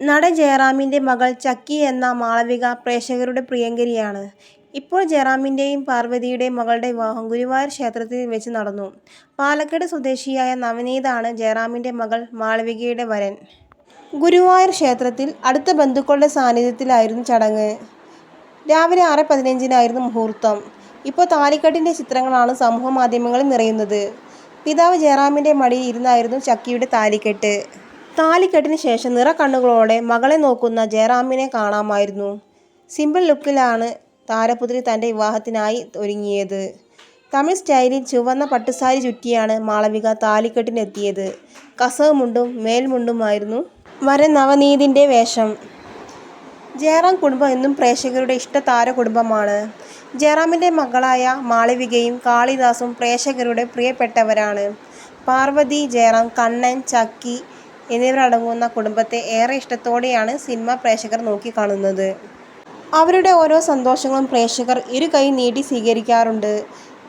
നടൻ ജയറാമിന്റെ മകൾ ചക്കി എന്ന മാളവിക പ്രേക്ഷകരുടെ പ്രിയങ്കരിയാണ്. ഇപ്പോൾ ജയറാമിന്റെയും പാർവതിയുടെയും മകളുടെ വിവാഹം ഗുരുവായൂർ ക്ഷേത്രത്തിൽ വെച്ച് നടന്നു. പാലക്കാട് സ്വദേശിയായ നവനീതാണ് ജയറാമിന്റെ മകൾ മാളവികയുടെ വരൻ. ഗുരുവായൂർ ക്ഷേത്രത്തിൽ അടുത്ത ബന്ധുക്കളുടെ സാന്നിധ്യത്തിലായിരുന്നു ചടങ്ങ്. രാവിലെ ആറ് പതിനഞ്ചിനായിരുന്നു മുഹൂർത്തം. ഇപ്പോൾ താലിക്കട്ടിന്റെ ചിത്രങ്ങളാണ് സമൂഹ മാധ്യമങ്ങളിൽ നിറയുന്നത്. പിതാവ് ജയറാമിന്റെ മടിയിൽ ഇരുന്നായിരുന്നു ചക്കിയുടെ താലികെട്ട്. താലികെട്ടിന് ശേഷം നിറകണ്ണുകളോടെ മകളെ നോക്കുന്ന ജയറാമിനെ കാണാമായിരുന്നു. സിമ്പിൾ ലുക്കിലാണ് താരപുത്രി തന്റെ വിവാഹത്തിനായി ഒരുങ്ങിയത്. തമിഴ് സ്റ്റൈലിൽ ചുവന്ന പട്ടുസാരി ചുറ്റിയാണ് മാളവിക താലിക്കെട്ടിനെത്തിയത് കസവ് മുണ്ടും മേൽമുണ്ടുമായിരുന്നു വരൻ നവനീതിന്റെ വേഷം. ജയറാം കുടുംബം എന്നും പ്രേക്ഷകരുടെ ഇഷ്ട താര കുടുംബമാണ് ജയറാമിന്റെ മകളായ മാളവികയും കാളിദാസും പ്രേക്ഷകരുടെ പ്രിയപ്പെട്ടവരാണ്. പാർവതി, ജയറാം, കണ്ണൻ, ചക്കി എന്നിവരടങ്ങുന്ന കുടുംബത്തെ ഏറെ ഇഷ്ടത്തോടെയാണ് സിനിമ പ്രേക്ഷകർ നോക്കിക്കാണുന്നത്. അവരുടെ ഓരോ സന്തോഷങ്ങളും പ്രേക്ഷകർ ഇരു കൈ നീട്ടി സ്വീകരിക്കാറുണ്ട്.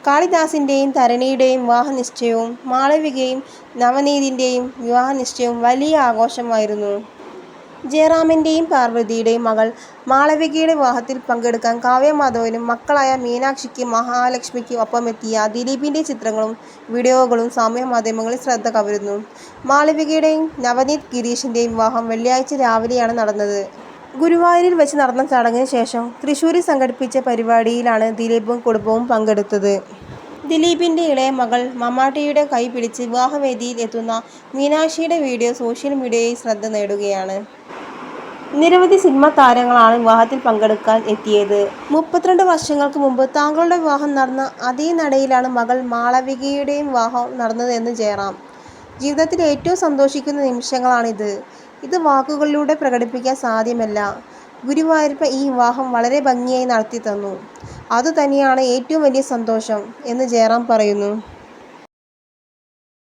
കാളിദാസിന്റെയും തരണിയുടെയും വിവാഹനിശ്ചയവും മാളവികയും നവനീതിന്റെയും വിവാഹനിശ്ചയവും വലിയ ആഘോഷമായിരുന്നു. ജയറാമിന്റെയും പാർവതിയുടെയും മകൾ മാളവികയുടെ വിവാഹത്തിൽ പങ്കെടുക്കാൻ കാവ്യമാധവനും മക്കളായ മീനാക്ഷിക്ക് മഹാലക്ഷ്മിക്ക് ഒപ്പമെത്തിയ ദിലീപിന്റെ ചിത്രങ്ങളും വീഡിയോകളും സാമൂഹ്യമാധ്യമങ്ങളിൽ ശ്രദ്ധ കവരുന്നു. മാളവികയുടെയും നവനീത് ഗിരീഷിന്റെയും വിവാഹം വെള്ളിയാഴ്ച രാവിലെയാണ് നടന്നത്. ഗുരുവായൂരിൽ വെച്ച് നടന്ന ചടങ്ങിന് ശേഷം തൃശൂരിൽ സംഘടിപ്പിച്ച പരിപാടിയിലാണ് ദിലീപും കുടുംബവും പങ്കെടുത്തത്. ദിലീപിന്റെ ഇളയ മകൾ മമ്മാട്ടിയുടെ കൈ പിടിച്ച് വിവാഹവേദിയിൽ എത്തുന്ന മീനാക്ഷിയുടെ വീഡിയോ സോഷ്യൽ മീഡിയയിൽ ശ്രദ്ധ നേടുകയാണ്. നിരവധി സിനിമാ താരങ്ങളാണ് വിവാഹത്തിൽ പങ്കെടുക്കാൻ എത്തിയത്. മുപ്പത്തിരണ്ട് വർഷങ്ങൾക്ക് മുമ്പ് താങ്കളുടെ വിവാഹം നടന്ന അതേ നടയിലാണ് മകൾ മാളവികയുടെയും വിവാഹം നടന്നതെന്ന് ജയറാം. ജീവിതത്തിൽ ഏറ്റവും സന്തോഷിക്കുന്ന നിമിഷങ്ങളാണിത്. ഇത് വാക്കുകളിലൂടെ പ്രകടിപ്പിക്കാൻ സാധ്യമല്ല. ഗുരുവായൂരപ്പ ഈ വിവാഹം വളരെ ഭംഗിയായി നടത്തി തന്നു അതുതന്നെയാണ് ഏറ്റവും വലിയ സന്തോഷം എന്ന് ജയറാം പറയുന്നു.